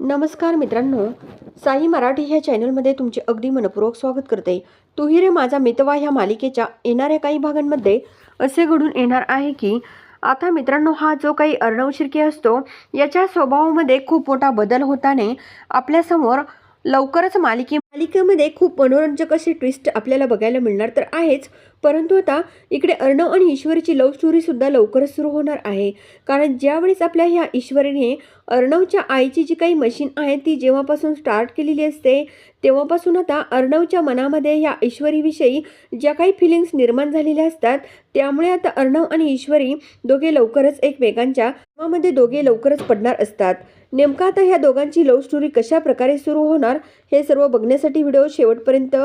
नमस्कार मित्रांनो साई मराठी ह्या चॅनलमध्ये तुमचे अगदी मनपूर्वक स्वागत करते. तुही रे माझा मितवा ह्या मालिकेच्या येणाऱ्या काही भागांमध्ये असे घडून येणार आहे की आता मित्रांनो हा जो काही अर्णव शिर्के असतो याच्या स्वभावामध्ये खूप मोठा बदल होताने आपल्यासमोर लवकरच मालिके मालिकेमध्ये खूप मनोरंजक असे ट्विस्ट आपल्याला बघायला मिळणार तर आहेच. परंतु आता इकडे अर्णव आणि ईश्वरीची लव्ह स्टोरीसुद्धा लवकरच सुरू होणार आहे. कारण ज्यावेळेस आपल्या ह्या ईश्वरीने अर्णवच्या आईची जी काही मशीन आहे ती जेव्हापासून स्टार्ट केलेली असते तेव्हापासून आता अर्णवच्या मनामध्ये ह्या ईश्वरीविषयी ज्या काही फिलिंग्स निर्माण झालेल्या असतात त्यामुळे आता अर्णव आणि ईश्वरी दोघे लवकरच एकमेकांच्या प्रेमामध्ये दोघे लवकरच पडणार असतात. नेमका आता ह्या दोघांची लव्ह स्टोरी कशा प्रकारे सुरू होणार हे सर्व बघण्यासाठी व्हिडिओ शेवटपर्यंत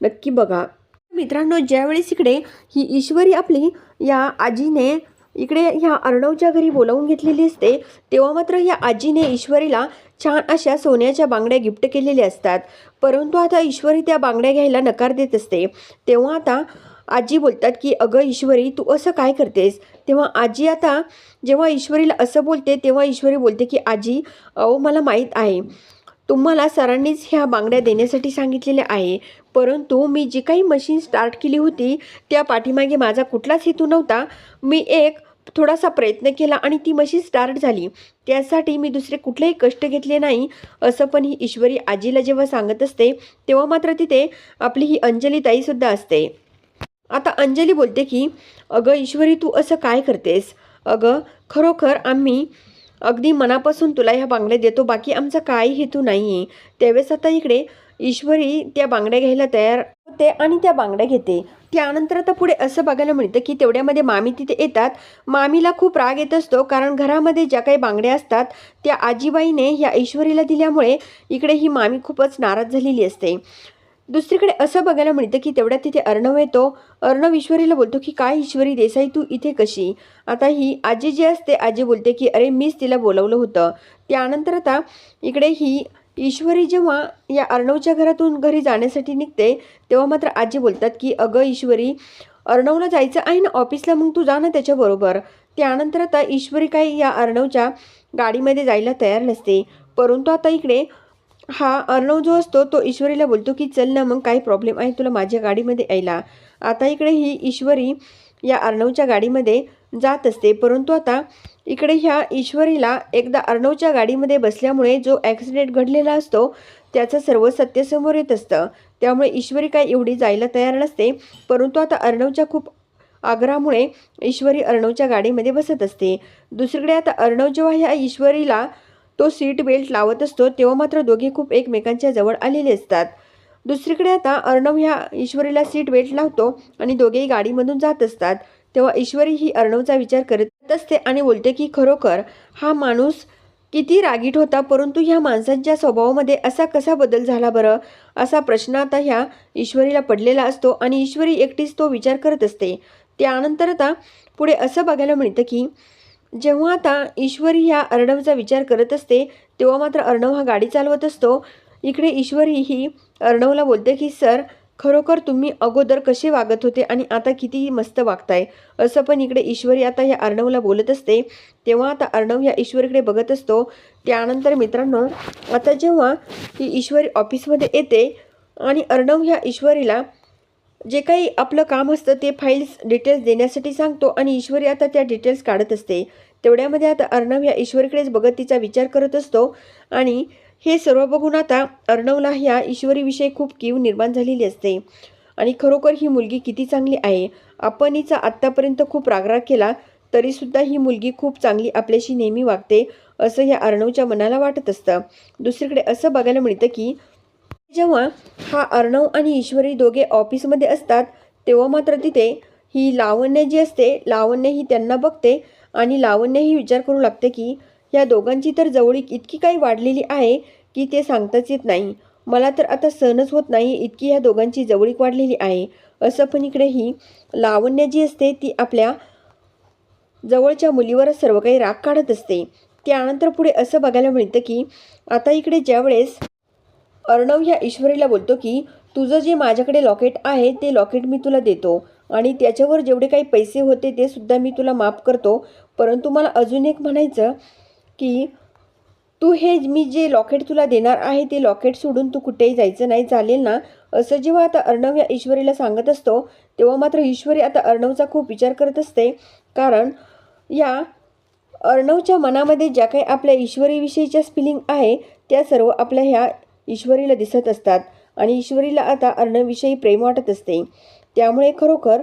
नक्की बघा. मित्रांनो ज्यावेळेस इकडे ही ईश्वरी आपली या आजीने इकडे ह्या अर्णवच्या घरी बोलावून घेतलेली असते तेव्हा मात्र या आजीने ईश्वरीला छान अशा सोन्याच्या बांगड्या गिफ्ट केलेल्या असतात. परंतु आता ईश्वरी त्या बांगड्या घ्यायला नकार देत असते. तेव्हा आता आजी बोलतात की अगं ईश्वरी तू असं काय करतेस? तेव्हा आजी आता जेव्हा ईश्वरीला असं बोलते तेव्हा ईश्वरी बोलते की आजी अहो मला माहीत आहे. तुम्हाला सरांनीच ह्या बांगड्या देण्यासाठी सांगितलेल्या आहे. परंतु मी जी काही मशीन स्टार्ट केली होती त्या पाठीमागे माझा कुठलाच हेतू नव्हता. मी एक थोडासा प्रयत्न केला आणि ती मशीन स्टार्ट झाली. त्यासाठी मी दुसरे कुठलेही कष्ट घेतले नाही. असं पण ही ईश्वरी आजीला जेव्हा सांगत असते तेव्हा मात्र तिथे आपली ही अंजली ताईसुद्धा असते. आता अंजली बोलते की अगं ईश्वरी तू असं काय करतेस? अगं खरोखर आम्ही अगदी मनापासून तुला ह्या बांगड्या देतो बाकी आमचा काही हेतू नाही आहे त्यावेळेस आता इकडे ईश्वरी त्या बांगड्या घ्यायला तयार होते आणि त्या बांगड्या घेते. त्यानंतर आता पुढे असं बघायला मिळतं की तेवढ्यामध्ये मामी तिथे येतात. मामीला खूप राग येत असतो कारण घरामध्ये ज्या काही बांगड्या असतात त्या आजीबाईने ह्या ईश्वरीला दिल्यामुळे इकडे ही मामी खूपच नाराज झालेली असते. दुसरीकडे असं बघायला मिळतं की तेवढ्यात तिथे अर्णव येतो. अर्णव ईश्वरीला बोलतो की काय ईश्वरी देसाई तू इथे कशी? आता ही आजी जी असते आजी बोलते की अरे मीच तिला बोलवलं होतं. त्यानंतर आता इकडे ही ईश्वरी जेव्हा या अर्णवच्या घरातून घरी जाण्यासाठी निघते तेव्हा मात्र आजी बोलतात की अगं ईश्वरी अर्णवला जायचं आहे ना ऑफिसला मग तू जा ना त्याच्याबरोबर त्यानंतर आता ईश्वरी काही या अर्णवच्या गाडीमध्ये जायला तयार नसते. परंतु आता इकडे हा अर्णव जो असतो तो ईश्वरीला बोलतो की चल ना मग काही प्रॉब्लेम आहे तुला माझ्या गाडीमध्ये यायला. आता इकडे ही ईश्वरी या अर्णवच्या गाडीमध्ये जात असते परंतु आता इकडे ह्या ईश्वरीला एकदा अर्णवच्या गाडीमध्ये बसल्यामुळे जो ॲक्सिडेंट घडलेला असतो त्याचं सर्व सत्य समोर येत असतं. त्यामुळे ईश्वरी काय एवढी जायला तयार नसते परंतु आता अर्णवच्या खूप आग्रहामुळे ईश्वरी अर्णवच्या गाडीमध्ये बसत असते. दुसरीकडे आता अर्णव जेव्हा ह्या ईश्वरीला तो सीट बेल्ट लावत असतो तेव्हा मात्र दोघे खूप एकमेकांच्या जवळ आलेले असतात. दुसरीकडे आता अर्णव ह्या ईश्वरीला सीट बेल्ट लावतो आणि दोघेही गाडीमधून जात असतात. तेव्हा ईश्वरी ही अर्णवचा विचार करत असते आणि बोलते की खरोखर हा माणूस किती रागीट होता परंतु ह्या माणसांच्या स्वभावामध्ये असा कसा बदल झाला बरं? असा प्रश्न आता ह्या ईश्वरीला पडलेला असतो आणि ईश्वरी एकटीच तो विचार करत असते. त्यानंतर आता पुढे असं बघायला मिळतं की जेव्हा आता ईश्वरी ह्या अर्णवचा विचार करत असते तेव्हा मात्र अर्णव हा गाडी चालवत असतो. इकडे ईश्वरी ही अर्णवला बोलते की सर खरोखर तुम्ही अगोदर कसे वागत होते आणि आता किती मस्त वागताय? असं पण इकडे ईश्वरी आता ह्या अर्णवला बोलत असते. तेव्हा आता अर्णव ह्या ईश्वरीकडे बघत असतो. त्यानंतर मित्रांनो आता जेव्हा ही ईश्वरी ऑफिसमध्ये येते आणि अर्णव ह्या ईश्वरीला जे काही आपलं काम असतं ते फाईल्स डिटेल्स देण्यासाठी सांगतो आणि ईश्वरी आता त्या डिटेल्स काढत असते. तेवढ्यामध्ये आता अर्णव या ईश्वरीकडेच बघत तिचा विचार करत असतो आणि हे सर्व बघून आता अर्णवला ह्या ईश्वरीविषयी खूप कीव निर्माण झालेली असते. आणि खरोखर ही मुलगी किती चांगली आहे? आपण हिचा आत्तापर्यंत खूप रागराग केला तरीसुद्धा ही मुलगी खूप चांगली आपल्याशी नेहमी वागते असं ह्या अर्णवच्या मनाला वाटत असतं. दुसरीकडे असं बघायला मिळतं की जेव्हा हा अर्णव आणि ईश्वरी दोघे ऑफिसमध्ये असतात तेव्हा मात्र तिथे ही लावण्य जी असते लावण्य ही त्यांना बघते आणि लावण्य ही विचार करू लागते की या दोघांची तर जवळीक इतकी काही वाढलेली आहे की ते सांगताच येत नाही. मला तर आता सहनच होत नाही इतकी ह्या दोघांची जवळीक वाढलेली आहे. असं पण इकडे ही लावण्य जी असते ती आपल्या जवळच्या मुलीवरच सर्व काही राग काढत असते. त्यानंतर पुढे असं बघायला मिळतं की आता इकडे ज्यावेळेस अर्णव ह्या ईश्वरीला बोलतो की तुझं जे माझ्याकडे लॉकेट आहे ते लॉकेट मी तुला देतो. आणि त्याच्यावर जेवढे काही पैसे होते ते सुद्धा मी तुला माफ करतो. परंतु मला अजून एक म्हणायचं की तू हे मी जे लॉकेट तुला देणार आहे ते लॉकेट सोडून तू कुठेही जायचं नाही चालेल ना? असं जेव्हा आता अर्णव या ईश्वरीला सांगत असतो तेव्हा मात्र ईश्वरी आता अर्णवचा खूप विचार करत असते. कारण या अर्णवच्या मनामध्ये ज्या काही आपल्या ईश्वरीविषयीच्या स्पिलिंग आहे त्या सर्व आपल्या ह्या ईश्वरीला दिसत असतात आणि ईश्वरीला आता अर्णविषयी प्रेम वाटत असते. त्यामुळे खरोखर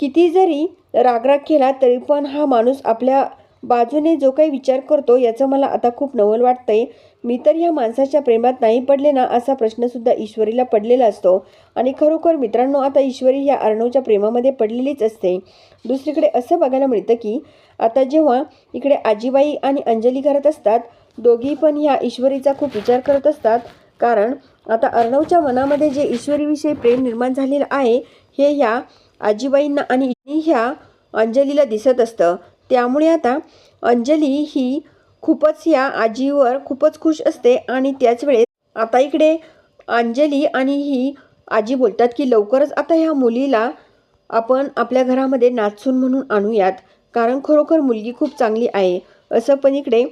किती जरी रागराग केला तरी पण हा माणूस आपल्या बाजूने जो काही विचार करतो याचं मला आता खूप नवल वाटतंय. मी तर ह्या माणसाच्या प्रेमात नाही पडले ना असा प्रश्नसुद्धा ईश्वरीला पडलेला असतो. आणि खरोखर मित्रांनो आता ईश्वरी ह्या अर्णवच्या प्रेमामध्ये पडलेलीच असते. दुसरीकडे असं बघायला मिळतं की आता जेव्हा इकडे आजीबाई आणि अंजली घरात असतात दोघी पण ह्या ईश्वरीचा खूप विचार करत असतात. कारण आता अर्णवच्या मनामध्ये जे ईश्वरीविषयी प्रेम निर्माण झालेलं आहे हे ह्या आजीबाईंना आणि ह्या अंजलीला दिसत असतं. त्यामुळे आता अंजली ही खूपच ह्या आजीवर खूपच खुश असते आणि त्याच वेळेस आता इकडे अंजली आणि ही आजी बोलतात की लवकरच आता ह्या मुलीला आपण आपल्या घरामध्ये नाचून म्हणून आणूयात. कारण खरोखर मुलगी खूप चांगली आहे. असं पण इकडे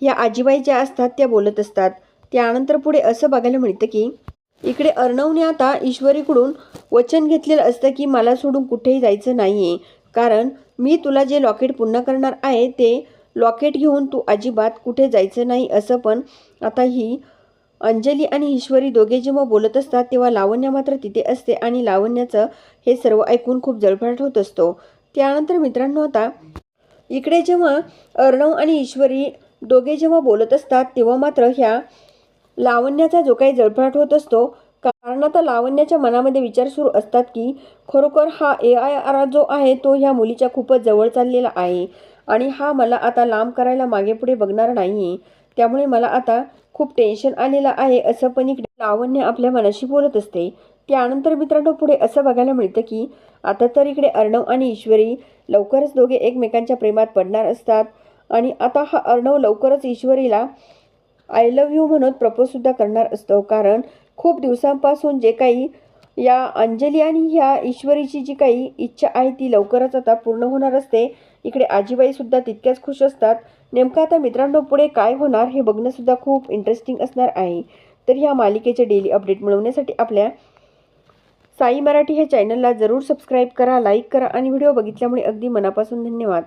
ह्या आजीबाई ज्या असतात त्या बोलत असतात. त्यानंतर पुढे असं बघायला मिळतं की इकडे अर्णवने आता ईश्वरीकडून वचन घेतलेलं असतं की मला सोडून कुठेही जायचं नाही आहे कारण मी तुला जे लॉकेट पुन्हा करणार आहे ते लॉकेट घेऊन तू अजिबात कुठे जायचं नाही असं पण आता ही अंजली आणि ईश्वरी दोघे जेव्हा बोलत असतात तेव्हा लावण्या मात्र तिथे असते आणि लावण्याचं हे सर्व ऐकून खूप जळफळाट होत असतो. त्यानंतर मित्रांनो आता इकडे जेव्हा अर्णव आणि ईश्वरी दोघे जेव्हा बोलत असतात तेव्हा मात्र ह्या लावण्याचा जो काही जळफळाट होत असतो कारण आता लावण्याच्या मनामध्ये विचार सुरू असतात की खरोखर हा ए आय आर जो आहे तो ह्या मुलीच्या खूपच जवळ चाललेला आहे. आणि हा मला आता लांब करायला मागेपुढे बघणार नाही त्यामुळे मला आता खूप टेन्शन आलेलं आहे असं पण इकडे लावण्य आपल्या मनाशी बोलत असते. त्यानंतर मित्रांनो पुढे असं बघायला मिळतं की आता तर इकडे अर्णव आणि ईश्वरी लवकरच दोघे एकमेकांच्या प्रेमात पडणार असतात. आणि आता हा अर्णव लवकरच ईश्वरीला आय लव्ह यू म्हणून प्रपोजसुद्धा करणार असतो. कारण खूप दिवसांपासून जे काही या अंजली आणि ह्या ईश्वरीची जी काही इच्छा आहे ती लवकरच आता पूर्ण होणार असते. इकडे आजीबाईसुद्धा तितक्याच खुश असतात. नेमकं आता मित्रांनो पुढे काय होणार हे बघणंसुद्धा खूप इंटरेस्टिंग असणार आहे. तर ह्या मालिकेचे डेली अपडेट मिळवण्यासाठी आपल्या साई मराठी ह्या चॅनलला जरूर सबस्क्राईब करा लाईक करा आणि व्हिडिओ बघितल्यामुळे अगदी मनापासून धन्यवाद.